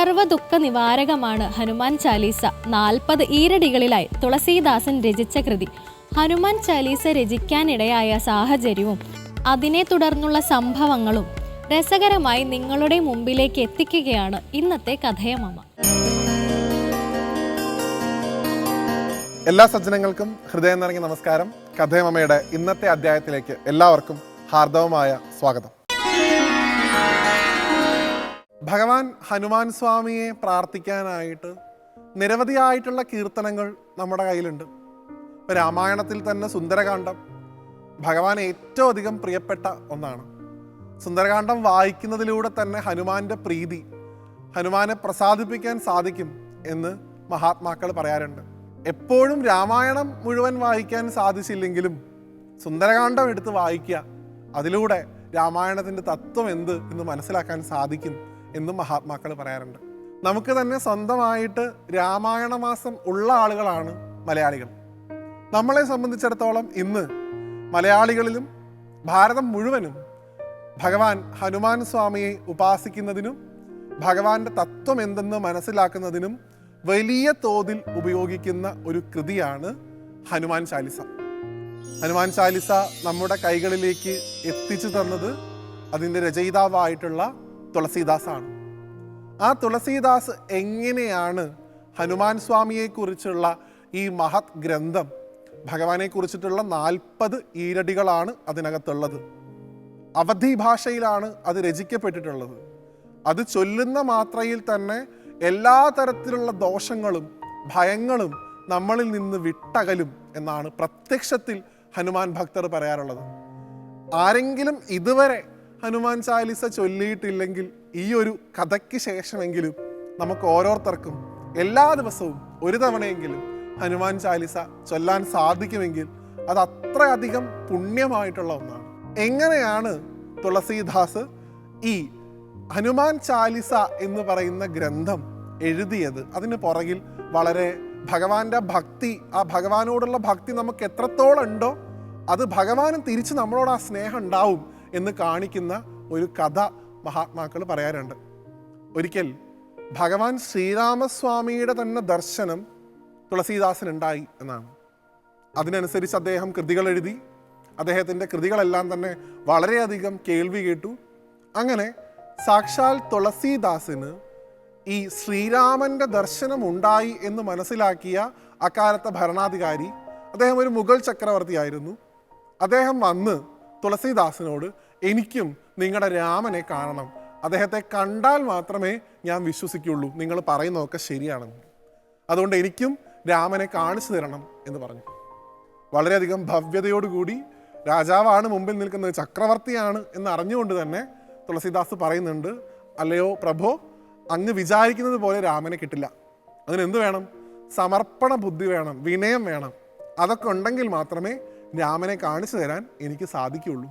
സർവദുഃഖ നിവാരകമാണ് ഹനുമാൻ ചാലീസ. നാൽപ്പത് ഈരടികളിലായി തുളസീദാസൻ രചിച്ച കൃതി. ഹനുമാൻ ചാലീസ രചിക്കാനിടയായ സാഹചര്യവും അതിനെ തുടർന്നുള്ള സംഭവങ്ങളും രസകരമായി നിങ്ങളുടെ മുമ്പിലേക്ക് എത്തിക്കുകയാണ് ഇന്നത്തെ കഥയമമ എല്ലാ സജ്ജനങ്ങൾക്കും ഹൃദയം നിറഞ്ഞ നമസ്കാരം. കഥയമമയുടെ ഇന്നത്തെ അധ്യായത്തിലേക്ക് എല്ലാവർക്കും ഹാർദവമായ സ്വാഗതം. ഭഗവാൻ ഹനുമാൻ സ്വാമിയെ പ്രാർത്ഥിക്കാനായിട്ട് നിരവധിയായിട്ടുള്ള കീർത്തനങ്ങൾ നമ്മുടെ കയ്യിലുണ്ട്. രാമായണത്തിൽ തന്നെ സുന്ദരകാന്ഡം ഭഗവാൻ ഏറ്റവും അധികം പ്രിയപ്പെട്ട ഒന്നാണ്. സുന്ദരകാന്ഡം വായിക്കുന്നതിലൂടെ തന്നെ ഹനുമാന്റെ പ്രീതി ഹനുമാനെ പ്രസാദിപ്പിക്കാൻ സാധിക്കും എന്ന് മഹാത്മാക്കൾ പറയാറുണ്ട്. എപ്പോഴും രാമായണം മുഴുവൻ വായിക്കാൻ സാധിച്ചില്ലെങ്കിലും സുന്ദരകാന്ഡം എടുത്ത് വായിക്കുക അതിലൂടെ രാമായണത്തിന്റെ തത്വം എന്ത് എന്ന് മനസ്സിലാക്കാൻ സാധിക്കും എന്നും മഹാത്മാക്കൾ പറയാറുണ്ട്. നമുക്ക് തന്നെ സ്വന്തമായിട്ട് രാമായണ മാസം ഉള്ള ആളുകളാണ് മലയാളികൾ. നമ്മളെ സംബന്ധിച്ചിടത്തോളം ഇന്ന് മലയാളികളിലും ഭാരതം മുഴുവനും ഭഗവാൻ ഹനുമാൻ സ്വാമിയെ ഉപാസിക്കുന്നതിനും ഭഗവാന്റെ തത്വം എന്തെന്ന് മനസ്സിലാക്കുന്നതിനും വലിയ തോതിൽ ഉപയോഗിക്കുന്ന ഒരു കൃതിയാണ് ഹനുമാൻ ചാലിസ. ഹനുമാൻ ചാലിസ നമ്മുടെ കൈകളിലേക്ക് എത്തിച്ചു തന്നത് അതിന്റെ രചയിതാവായിട്ടുള്ള തുളസീദാസാണ്. ആ തുളസീദാസ് എങ്ങനെയാണ് ഹനുമാൻ സ്വാമിയെക്കുറിച്ചുള്ള ഈ മഹത് ഗ്രന്ഥം ഭഗവാനെ കുറിച്ചിട്ടുള്ള നാൽപ്പത് ഈരടികളാണ് അതിനകത്തുള്ളത്. അവധി ഭാഷയിലാണ് അത് രചിക്കപ്പെട്ടിട്ടുള്ളത്. അത് ചൊല്ലുന്ന മാത്രയിൽ തന്നെ എല്ലാ തരത്തിലുള്ള ദോഷങ്ങളും ഭയങ്ങളും നമ്മളിൽ നിന്ന് വിട്ടകലും എന്നാണ് പ്രത്യക്ഷത്തിൽ ഹനുമാൻ ഭക്തർ പറയാറുള്ളത്. ആരെങ്കിലും ഇതുവരെ ഹനുമാൻ ചാലിസ ചൊല്ലിയിട്ടില്ലെങ്കിൽ ഈ ഒരു കഥയ്ക്ക് ശേഷമെങ്കിലും നമുക്ക് ഓരോരുത്തർക്കും എല്ലാ ദിവസവും ഒരു തവണയെങ്കിലും ഹനുമാൻ ചാലിസ ചൊല്ലാൻ സാധിക്കുമെങ്കിൽ അത് അത്രയധികം പുണ്യമായിട്ടുള്ള ഒന്നാണ്. എങ്ങനെയാണ് തുളസീദാസ് ഈ ഹനുമാൻ ചാലിസ എന്ന് പറയുന്ന ഗ്രന്ഥം എഴുതിയത്? അതിന് പുറകിൽ വളരെ ഭഗവാന്റെ ഭക്തി ആ ഭഗവാനോടുള്ള ഭക്തി നമുക്ക് എത്രത്തോളം ഉണ്ടോ അത് ഭഗവാനും തിരിച്ച് നമ്മളോട് ആ സ്നേഹം ഉണ്ടാവും എന്ന് കാണിക്കുന്ന ഒരു കഥ മഹാത്മാക്കൾ പറയാറുണ്ട്. ഒരിക്കൽ ഭഗവാൻ ശ്രീരാമസ്വാമിയുടെ തന്നെ ദർശനം തുളസീദാസനുണ്ടായി എന്നാണ്. അതിനനുസരിച്ച് അദ്ദേഹം കൃതികൾ എഴുതി അദ്ദേഹത്തിന്റെ കൃതികളെല്ലാം തന്നെ വളരെയധികം കേൾവി കേട്ടു. അങ്ങനെ സാക്ഷാൽ തുളസീദാസിന് ഈ ശ്രീരാമന്റെ ദർശനം ഉണ്ടായി എന്ന് മനസ്സിലാക്കിയ അക്കാലത്തെ ഭരണാധികാരി അദ്ദേഹം ഒരു മുഗൾ ചക്രവർത്തിയായിരുന്നു. അദ്ദേഹം വന്ന് തുളസീദാസിനോട് എനിക്കും നിങ്ങളുടെ രാമനെ കാണണം. അദ്ദേഹത്തെ കണ്ടാൽ മാത്രമേ ഞാൻ വിശ്വസിക്കുള്ളൂ. നിങ്ങൾ പറയുന്നതൊക്കെ ശരിയാണെന്ന്. അതുകൊണ്ട് എനിക്കും രാമനെ കാണിച്ചു തരണം എന്ന് പറഞ്ഞു. വളരെയധികം ഭവ്യതയോടുകൂടി രാജാവാണ് മുമ്പിൽ നിൽക്കുന്നത് ചക്രവർത്തിയാണ് എന്ന് അറിഞ്ഞുകൊണ്ട് തന്നെ തുളസീദാസ് പറയുന്നുണ്ട് അല്ലയോ പ്രഭോ അങ്ങ് വിചാരിക്കുന്നത് പോലെ രാമനെ കിട്ടില്ല. അതിനെന്ത് വേണം? സമർപ്പണ ബുദ്ധി വേണം വിനയം വേണം. അതൊക്കെ ഉണ്ടെങ്കിൽ മാത്രമേ രാമനെ കാണിച്ചു തരാൻ എനിക്ക് സാധിക്കുള്ളൂ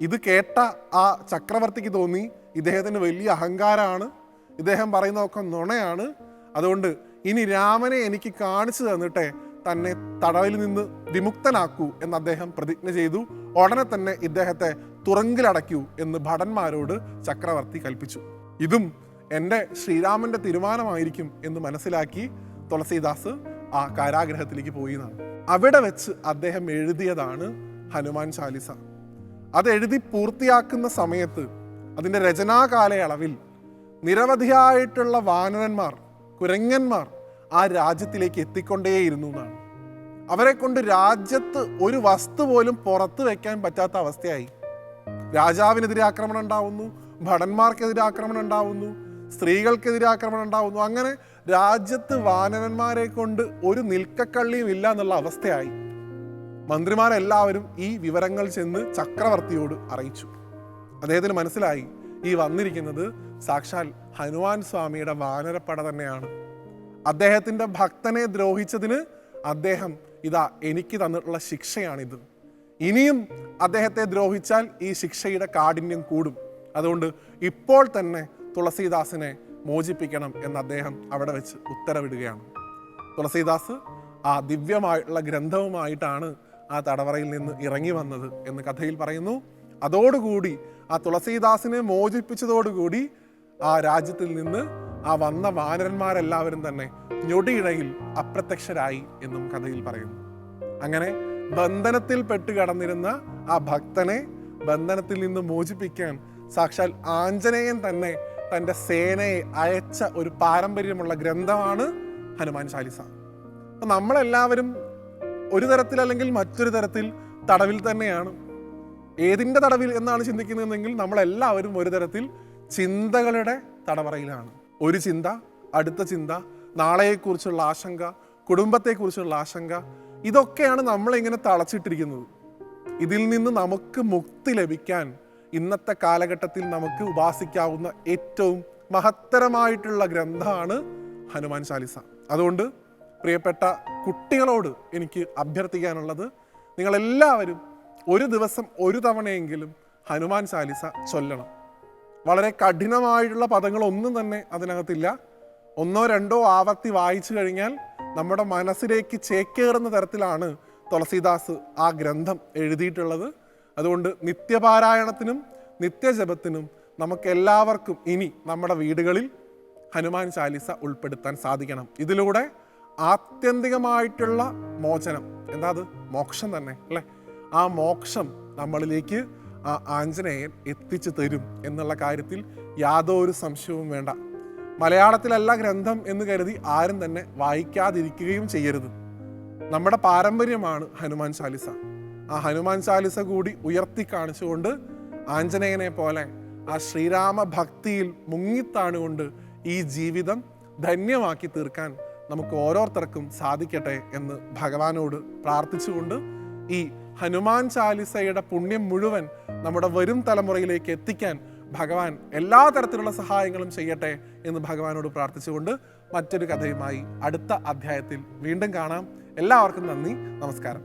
ഇത് കേട്ട ആ ചക്രവർത്തിക്ക് തോന്നി ഇദ്ദേഹത്തിന് വലിയ അഹങ്കാരമാണ്. ഇദ്ദേഹം പറയുന്നതൊക്കെ നുണയാണ്. അതുകൊണ്ട് ഇനി രാമനെ എനിക്ക് കാണിച്ചു തന്നിട്ടെ തന്നെ തടവിൽ നിന്ന് വിമുക്തനാക്കൂ എന്ന് അദ്ദേഹം പ്രതിജ്ഞ ചെയ്തു. ഉടനെ തന്നെ ഇദ്ദേഹത്തെ തുറങ്കിലടയ്ക്കൂ എന്ന് ഭടന്മാരോട് ചക്രവർത്തി കൽപ്പിച്ചു. ഇതും എന്റെ ശ്രീരാമന്റെ തീരുമാനമായിരിക്കും എന്ന് മനസ്സിലാക്കി തുളസീദാസ് ആ കാരാഗ്രഹത്തിലേക്ക് പോയി എന്നാണ്. അവിടെ വെച്ച് അദ്ദേഹം എഴുതിയതാണ് ഹനുമാൻ ചാലിസ. അത് എഴുതി പൂർത്തിയാക്കുന്ന സമയത്ത് അതിന്റെ രചനാ കാലയളവിൽ നിരവധിയായിട്ടുള്ള വാനരന്മാർ കുരങ്ങന്മാർ ആ രാജ്യത്തിലേക്ക് എത്തിക്കൊണ്ടേയിരുന്നു എന്നാണ്. അവരെ കൊണ്ട് രാജ്യത്ത് ഒരു വസ്തു പോലും പുറത്തു വയ്ക്കാൻ പറ്റാത്ത അവസ്ഥയായി. രാജാവിനെതിരെ ആക്രമണം ഉണ്ടാവുന്നു ഭടന്മാർക്കെതിരെ ആക്രമണം ഉണ്ടാവുന്നു സ്ത്രീകൾക്കെതിരെ ആക്രമണം ഉണ്ടാവുന്നു. അങ്ങനെ രാജ്യത്ത് വാനരന്മാരെ കൊണ്ട് ഒരു നിൽക്കക്കള്ളിയും ഇല്ല എന്നുള്ള അവസ്ഥയായി. മന്ത്രിമാരെല്ലാവരും ഈ വിവരങ്ങൾ ചെന്ന് ചക്രവർത്തിയോട് അറിയിച്ചു. അദ്ദേഹത്തിന് മനസ്സിലായി ഈ വന്നിരിക്കുന്നത് സാക്ഷാൽ ഹനുമാൻ സ്വാമിയുടെ വാനരപ്പട തന്നെയാണ്. അദ്ദേഹത്തിന്റെ ഭക്തനെ ദ്രോഹിച്ചതിന് അദ്ദേഹം ഇതാ എനിക്ക് തന്നിട്ടുള്ള ശിക്ഷയാണിത്. ഇനിയും അദ്ദേഹത്തെ ദ്രോഹിച്ചാൽ ഈ ശിക്ഷയുടെ കാഠിന്യം കൂടും. അതുകൊണ്ട് ഇപ്പോൾ തന്നെ തുളസീദാസിനെ മോചിപ്പിക്കണം എന്ന് അദ്ദേഹം അവിടെ വെച്ച് ഉത്തരവിടുകയാണ്. തുളസീദാസ് ആ ദിവ്യമായിട്ടുള്ള ഗ്രന്ഥവുമായിട്ടാണ് ആ തടവറയിൽ നിന്ന് ഇറങ്ങി വന്നത് എന്ന് കഥയിൽ പറയുന്നു. അതോടുകൂടി ആ തുളസീദാസിനെ മോചിപ്പിച്ചതോടുകൂടി ആ രാജ്യത്തിൽ നിന്ന് ആ വന്ന വാനരന്മാരെല്ലാവരും തന്നെ ഞൊടിയിടയിൽ അപ്രത്യക്ഷരായി എന്നും കഥയിൽ പറയുന്നു. അങ്ങനെ ബന്ധനത്തിൽ പെട്ട് കടന്നിരുന്ന ആ ഭക്തനെ ബന്ധനത്തിൽ നിന്ന് മോചിപ്പിക്കാൻ സാക്ഷാൽ ആഞ്ജനേയൻ തന്നെ തന്റെ സേനയെ അയച്ച ഒരു പാരമ്പര്യമുള്ള ഗ്രന്ഥമാണ് ഹനുമാൻ ചാലിസ. അപ്പം നമ്മളെല്ലാവരും ഒരു തരത്തിൽ അല്ലെങ്കിൽ മറ്റൊരു തരത്തിൽ തടവിൽ തന്നെയാണ്. ഏതിന്റെ തടവിൽ എന്നാണ് ചിന്തിക്കുന്നതെങ്കിൽ നമ്മളെല്ലാവരും ഒരു തരത്തിൽ ചിന്തകളുടെ തടവറയിലാണ്. ഒരു ചിന്ത അടുത്ത ചിന്ത നാളെയെക്കുറിച്ചുള്ള ആശങ്ക കുടുംബത്തെക്കുറിച്ചുള്ള ആശങ്ക ഇതൊക്കെയാണ് നമ്മളിങ്ങനെ തളച്ചിട്ടിരിക്കുന്നത്. ഇതിൽ നിന്ന് നമുക്ക് മുക്തി ലഭിക്കാൻ ഇന്നത്തെ കാലഘട്ടത്തിൽ നമുക്ക് ഉപാസിക്കാവുന്ന ഏറ്റവും മഹത്തരമായിട്ടുള്ള ഗ്രന്ഥമാണ് ഹനുമാൻ ചാലിസ. അതുകൊണ്ട് പ്രിയപ്പെട്ട കുട്ടികളോട് എനിക്ക് അഭ്യർത്ഥിക്കാനുള്ളത് നിങ്ങളെല്ലാവരും ഒരു ദിവസം ഒരു തവണയെങ്കിലും ഹനുമാൻ ചാലിസ ചൊല്ലണം. വളരെ കഠിനമായിട്ടുള്ള പദങ്ങളൊന്നും തന്നെ അതിനകത്തില്ല. ഒന്നോ രണ്ടോ ആവർത്തി വായിച്ചു കഴിഞ്ഞാൽ നമ്മുടെ മനസ്സിലേക്ക് ചേക്കേറുന്ന തരത്തിലാണ് തുളസീദാസ് ആ ഗ്രന്ഥം എഴുതിയിട്ടുള്ളത്. അതുകൊണ്ട് നിത്യപാരായണത്തിനും നിത്യജപത്തിനും നമുക്ക് എല്ലാവർക്കും ഇനി നമ്മുടെ വീടുകളിൽ ഹനുമാൻ ചാലിസ ഉൾപ്പെടുത്താൻ സാധിക്കണം. ഇതിലൂടെ ആത്യന്തികമായിട്ടുള്ള മോചനം. എന്താ അത്? മോക്ഷം തന്നെ അല്ലേ? ആ മോക്ഷം നമ്മളിലേക്ക് ആ ആഞ്ജനേയൻ എത്തിച്ചു തരും എന്നുള്ള കാര്യത്തിൽ യാതൊരു സംശയവും വേണ്ട. മലയാളത്തിലല്ല ഗ്രന്ഥം എന്ന് കരുതി ആരും തന്നെ വായിക്കാതിരിക്കുകയും ചെയ്യരുത്. നമ്മുടെ പാരമ്പര്യമാണ് ഹനുമാൻ ചാലിസ. ആ ഹനുമാൻ ചാലിസ കൂടി ഉയർത്തി കാണിച്ചുകൊണ്ട് ആഞ്ജനേയനെ പോലെ ആ ശ്രീരാമ ഭക്തിയിൽ മുങ്ങിത്താണുകൊണ്ട് ഈ ജീവിതം ധന്യമാക്കി തീർക്കാൻ നമുക്ക് ഓരോരുത്തർക്കും സാധിക്കട്ടെ എന്ന് ഭഗവാനോട് പ്രാർത്ഥിച്ചുകൊണ്ട് ഈ ഹനുമാൻ ചാലിസയുടെ പുണ്യം മുഴുവൻ നമ്മുടെ വരും തലമുറയിലേക്ക് എത്തിക്കാൻ ഭഗവാൻ എല്ലാ തരത്തിലുള്ള സഹായങ്ങളും ചെയ്യട്ടെ എന്ന് ഭഗവാനോട് പ്രാർത്ഥിച്ചുകൊണ്ട് മറ്റൊരു കഥയുമായി അടുത്ത അധ്യായത്തിൽ വീണ്ടും കാണാം. എല്ലാവർക്കും നന്ദി. നമസ്കാരം.